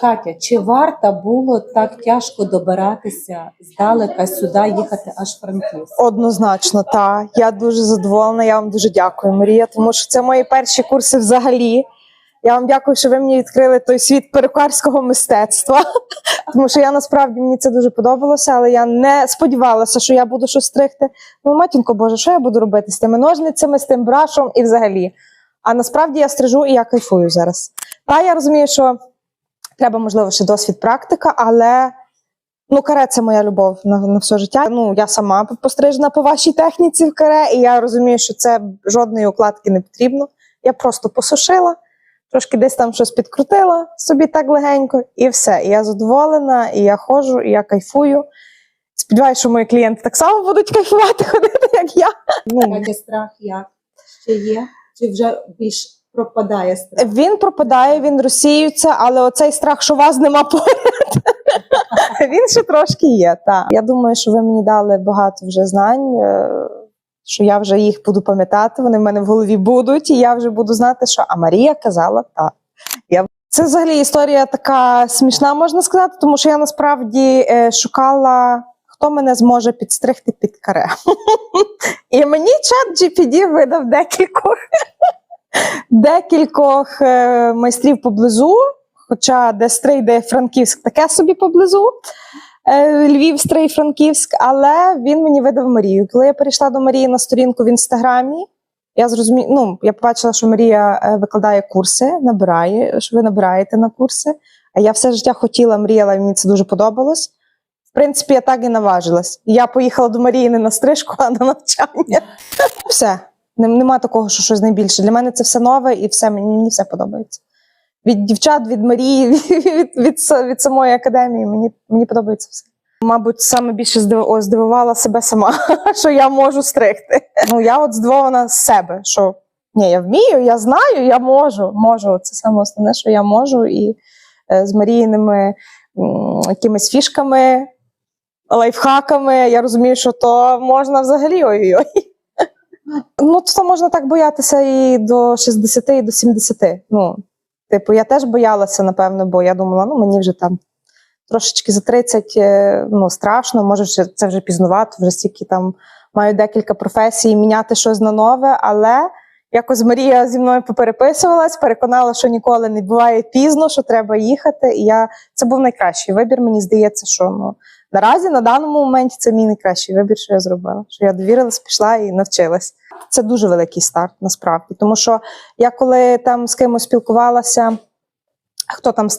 Катя, чи варто було так тяжко добиратися здалека сюди, їхати аж Франківськ? Однозначно, так. Я дуже задоволена. Я вам дуже дякую, Марія, тому що це мої перші курси взагалі. Я вам дякую, що ви мені відкрили той світ перукарського мистецтва. Тому що я насправді мені це дуже подобалося, але я не сподівалася, що я буду щось стригти. Ну, матінко Боже, що я буду робити з тими ножницями, з тим брашом і взагалі. А насправді я стрижу і я кайфую зараз. Та я розумію, що треба, можливо, ще досвід практика, але ну, каре це моя любов на, на все життя. Ну, я сама пострижена по вашій техніці в каре, і я розумію, що це жодної укладки не потрібно. Я просто посушила, трошки десь там щось підкрутила собі так легенько, і все. І я задоволена, і я ходжу, і я кайфую. Сподіваюся, що мої клієнти так само будуть кайфувати ходити, як я. Ну, страх як? Ще є? Чи вже більш пропадає страх? Він пропадає, він розсіюється, але оцей страх, що вас нема поряд, він ще трошки є. Та. Я думаю, що ви мені дали багато вже знань, е, що я вже їх буду пам'ятати, вони в мене в голові будуть, і я вже буду знати, що а Марія казала так. Я... Це взагалі історія така смішна, можна сказати, тому що я насправді е, шукала. Хто мене зможе підстригти під каре? І мені чат GPD видав декількох декількох е, майстрів поблизу, хоча де стрий, де Франківськ, таке собі поблизу. е, Львів, стрий, Франківськ, але він мені видав Марію. Коли я перейшла до Марії на сторінку в інстаграмі, я зрозуміла, ну, я побачила, що Марія е, викладає курси, набирає, що ви набираєте на курси. А я все життя хотіла, мріяла, мені це дуже подобалось. В принципі, я так і наважилась. Я поїхала до Марії не на стрижку, а на навчання. Все. Нем- Нема такого, що щось найбільше. Для мене це все нове і все мені, все подобається. Від дівчат, від Марії, від, від, від, від самої академії мені, мені подобається все. Мабуть, саме більше здивувала себе сама, що я можу стригти. Ну, я от здивована з себе, що ні, я вмію, я знаю, я можу. Можу. Це саме основне, що я можу. І е, з Маріїними м, якимись фішками, лайфхаками, я розумію, що то можна взагалі ой-ой-ой. Ну, це можна так боятися і до 60, і до 70. Ну, типу, я теж боялася, напевно, бо я думала, ну мені вже там трошечки за 30, е, ну, страшно, може, це вже пізнувато, вже стільки там маю декілька професій, міняти щось на нове, але якось Марія зі мною попереписувалась, переконала, що ніколи не буває пізно, що треба їхати. І я це був найкращий вибір. Мені здається, що ну наразі на даному моменті це мій найкращий вибір, що я зробила. Що я довірилась, пішла і навчилась. Це дуже великий старт, насправді. Тому що я коли там з кимось спілкувалася, хто там